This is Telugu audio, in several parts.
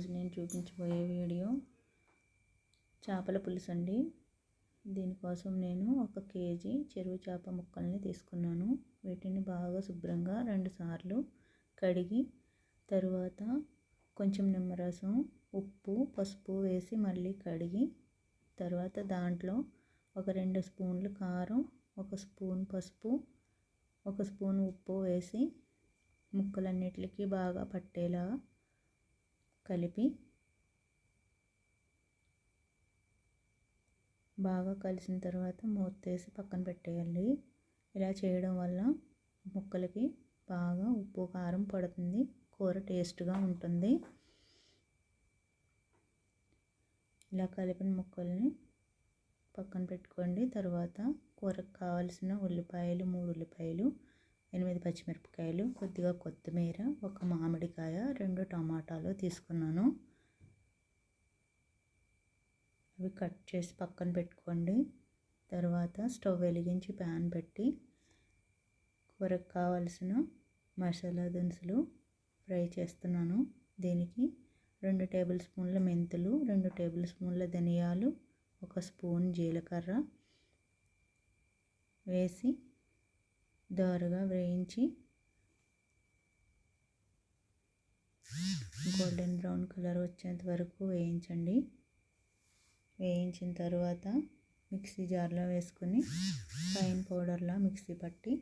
ఈరోజు నేను చూపించబోయే వీడియో చేపల పులుసు అండి దీనికోసం నేను ఒక కేజీ చెరువు చేప ముక్కల్ని తీసుకున్నాను. వీటిని బాగా శుభ్రంగా రెండు సార్లు కడిగి తరువాత కొంచెం నిమ్మరసం ఉప్పు పసుపు వేసి మళ్ళీ కడిగి తర్వాత దాంట్లో ఒక రెండు స్పూన్లు కారం ఒక స్పూన్ పసుపు ఒక స్పూన్ ఉప్పు వేసి ముక్కలన్నిటికీ బాగా పట్టేలా కలిపి బాగా కలిసిన తర్వాత మూత తీసి పక్కన పెట్టేయాలి. ఇలా చేయడం వల్ల ముక్కలకి బాగా ఉప్పు కారం పడుతుంది. కూర టేస్ట్గా ఉంటుంది. ఇలా కలిపిన ముక్కల్ని పక్కన పెట్టుకోండి. తర్వాత కూరకు కావాల్సిన ఉల్లిపాయలు మూడు ఉల్లిపాయలు ఎనిమిది పచ్చిమిరపకాయలు కొద్దిగా కొత్తిమీర ఒక మామిడికాయ రెండు టమాటాలు తీసుకున్నాను. అవి కట్ చేసి పక్కన పెట్టుకోండి. తర్వాత స్టవ్ వెలిగించి ప్యాన్ పెట్టి కూరకు కావలసిన మసాలా దినుసులు ఫ్రై చేస్తున్నాను. దీనికి రెండు టేబుల్ స్పూన్ల మెంతులు రెండు టేబుల్ స్పూన్ల ధనియాలు ఒక స్పూన్ జీలకర్ర వేసి దోరగా వేయించి గోల్డెన్ బ్రౌన్ కలర్ వచ్చేంత వరకు వేయించండి. వేయించిన తర్వాత మిక్సీ జార్లో వేసుకొని ఫైన్ పౌడర్లా మిక్సీ పట్టి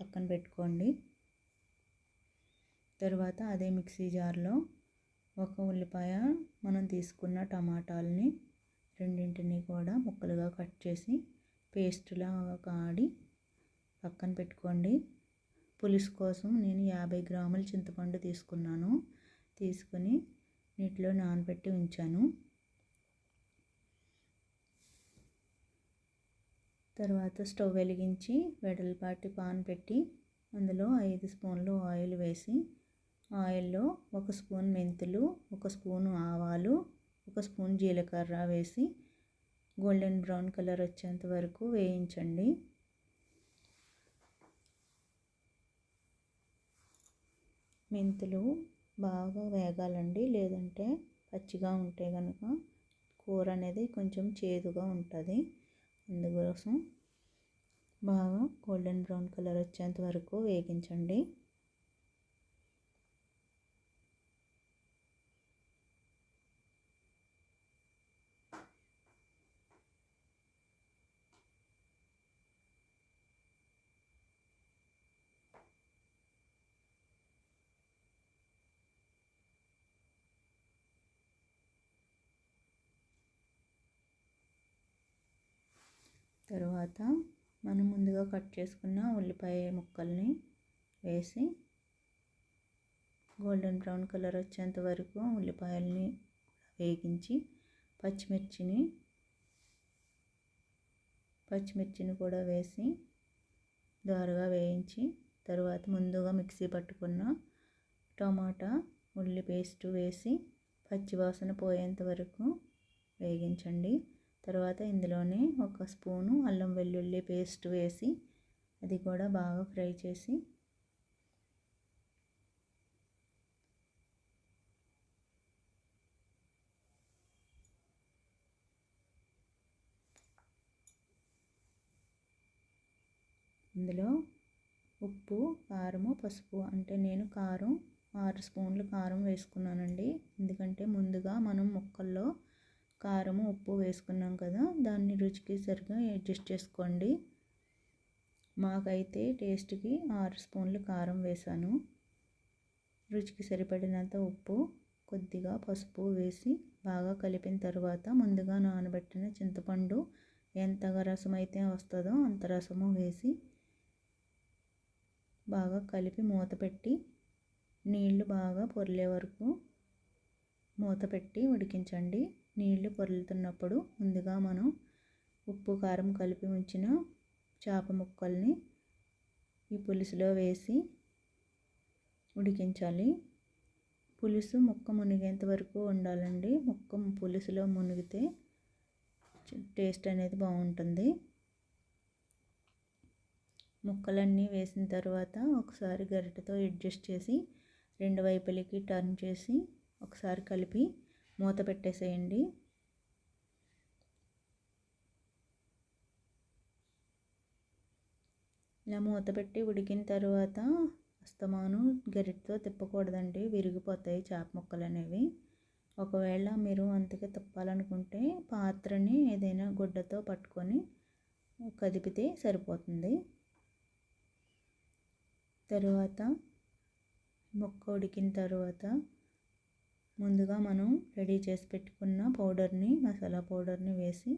పక్కన పెట్టుకోండి. తర్వాత అదే మిక్సీ జార్లో ఒక ఉల్లిపాయ మనం తీసుకున్న టమాటాలని రెండింటిని కూడా ముక్కలుగా కట్ చేసి పేస్ట్లా కాడి పక్కన పెట్టుకోండి. పులుసు కోసం నేను యాభై గ్రాముల చింతపండు తీసుకున్నాను. తీసుకొని నీటిలో నానబెట్టి ఉంచాను. తర్వాత స్టవ్ వెలిగించి వెడల్పాటి పాన్ పెట్టి అందులో ఐదు స్పూన్లు ఆయిల్ వేసి ఆయిల్లో ఒక స్పూన్ మెంతులు ఒక స్పూన్ ఆవాలు ఒక స్పూన్ జీలకర్ర వేసి గోల్డెన్ బ్రౌన్ కలర్ వచ్చేంత వరకు వేయించండి. మెంతులు బాగా వేగాలండి లేదంటే పచ్చిగా ఉంటే కనుక కూర అనేది కొంచెం చేదుగా ఉంటుంది. అందుకోసం బాగా గోల్డెన్ బ్రౌన్ కలర్ వచ్చేంత వరకు వేగించండి. తర్వాత మనం ముందుగా కట్ చేసుకున్న ఉల్లిపాయ ముక్కల్ని వేసి గోల్డెన్ బ్రౌన్ కలర్ వచ్చేంత వరకు ఉల్లిపాయల్ని వేగించి పచ్చిమిర్చిని పచ్చిమిర్చిని కూడా వేసి దోరగా వేయించి తర్వాత ముందుగా మిక్సీ పట్టుకున్న టమాటా ఉల్లి పేస్ట్ వేసి పచ్చివాసన పోయేంత వరకు వేగించండి. తర్వాత ఇందులోనే ఒక స్పూను అల్లం వెల్లుల్లి పేస్ట్ వేసి అది కూడా బాగా ఫ్రై చేసి ఇందులో ఉప్పు కారము పసుపు అంటే నేను కారం ఆరు స్పూన్లు కారం వేసుకున్నానండి. ఎందుకంటే ముందుగా మనం ముక్కల్లో కారము ఉప్పు వేసుకున్నాం కదా దాన్ని రుచికి సరిగా అడ్జస్ట్ చేసుకోండి. మాకైతే టేస్ట్కి ఆరు స్పూన్లు కారం వేసాను. రుచికి సరిపడినంత ఉప్పు కొద్దిగా పసుపు వేసి బాగా కలిపిన తర్వాత ముందుగా నానబెట్టిన చింతపండు ఎంతగా రసం అయితే వస్తుందో అంత రసము వేసి బాగా కలిపి మూత పెట్టి నీళ్ళు బాగా పొర్లే వరకు మూత పెట్టి ఉడికించండి. నీళ్ళు పొరలుతున్నప్పుడు ముందుగా మనం ఉప్పు కారం కలిపి ఉంచిన చేప ముక్కల్ని ఈ పులుసులో వేసి ఉడికించాలి. పులుసు ముక్క మునిగేంత వరకు ఉండాలండి. ముక్క పులుసులో మునిగితే టేస్ట్ అనేది బాగుంటుంది. ముక్కలన్నీ వేసిన తర్వాత ఒకసారి గరిటెతో అడ్జస్ట్ చేసి రెండు వైపులకి టర్న్ చేసి ఒకసారి కలిపి మూత పెట్టేసేయండి. ఇలా మూత పెట్టి ఉడికిన తర్వాత అస్తమాను గరిటతో తిప్పకూడదండి. విరిగిపోతాయి చేప ముక్కలు అనేవి ఒకవేళ మీరు అంతగా తిప్పాలనుకుంటే పాత్రని ఏదైనా గుడ్డతో పట్టుకొని కదిపితే సరిపోతుంది. తరువాత ముక్క ఉడికిన తర్వాత ముందుగా మనం రెడీ చేసి పెట్టుకున్న పౌడర్ని మసాలా పౌడర్ని వేసి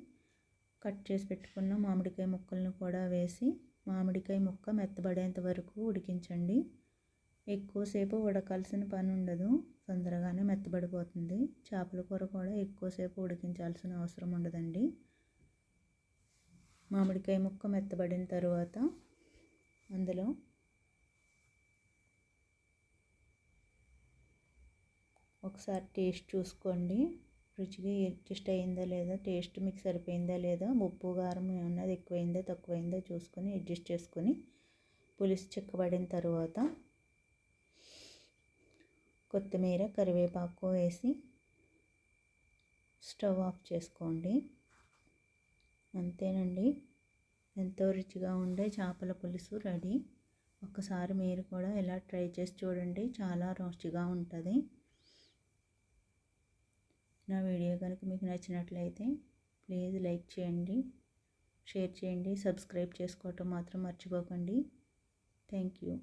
కట్ చేసి పెట్టుకున్న మామిడికాయ ముక్కలను కూడా వేసి మామిడికాయ ముక్క మెత్తబడేంత వరకు ఉడికించండి. ఎక్కువసేపు ఉడకాల్సిన పని ఉండదు తొందరగానే మెత్తబడిపోతుంది. చేపల కూర కూడా ఎక్కువసేపు ఉడికించాల్సిన అవసరం ఉండదండి. మామిడికాయ ముక్క మెత్తబడిన తర్వాత అందులో ఒకసారి టేస్ట్ చూసుకోండి. రుచిగా అడ్జస్ట్ అయిందా లేదా టేస్ట్ మీకు సరిపోయిందా లేదా ఉప్పు కారం ఏమన్నా ఎక్కువైందా తక్కువైందా చూసుకొని అడ్జస్ట్ చేసుకొని పులుసు చిక్కబడిన తర్వాత కొత్తిమీర కరివేపాకు వేసి స్టవ్ ఆఫ్ చేసుకోండి. అంతేనండి. ఎంతో రుచిగా ఉండే చేపల పులుసు రెడీ. ఒకసారి మీరు కూడా ఇలా ట్రై చేసి చూడండి. చాలా రుచిగా ఉంటుంది. నా వీడియో కనుక మీకు నచ్చినట్లయితే ప్లీజ్ లైక్ చేయండి షేర్ చేయండి సబ్స్క్రైబ్ చేసుకోవటం మాత్రం మర్చిపోకండి. Thank you.